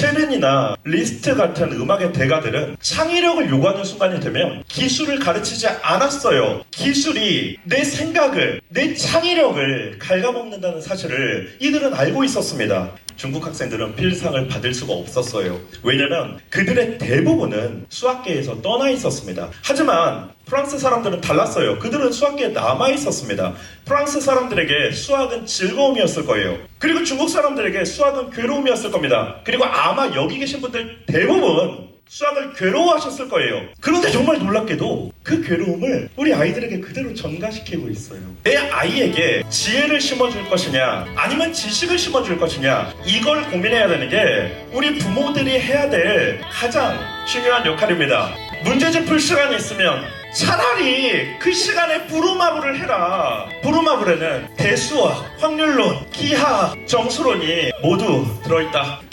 체른이나 리스트 같은 음악의 대가들은 창의력을 요구하는 순간이 되면 기술을 가르치지 않았어요. 기술이 내 생각을, 내 창의력을 갉아먹는다는 사실을 이들은 알고 있었습니다. 중국 학생들은 필상을 받을 수가 없었어요. 왜냐면 그들의 대부분은 수학계에서 떠나 있었습니다. 하지만 프랑스 사람들은 달랐어요. 그들은 수학계에 남아 있었습니다. 프랑스 사람들에게 수학은 즐거움이었을 거예요. 그리고 중국 사람들에게 수학은 괴로움이었을 겁니다. 그리고 아마 여기 계신 분들 대부분 수학을 괴로워하셨을 거예요. 그런데 정말 놀랍게도 그 괴로움을 우리 아이들에게 그대로 전가시키고 있어요. 내 아이에게 지혜를 심어줄 것이냐, 아니면 지식을 심어줄 것이냐, 이걸 고민해야 되는 게 우리 부모들이 해야 될 가장 중요한 역할입니다. 문제집 풀 시간이 있으면 차라리 그 시간에 부루마블을 해라. 부루마블에는 대수학, 확률론, 기하, 정수론이 모두 들어있다.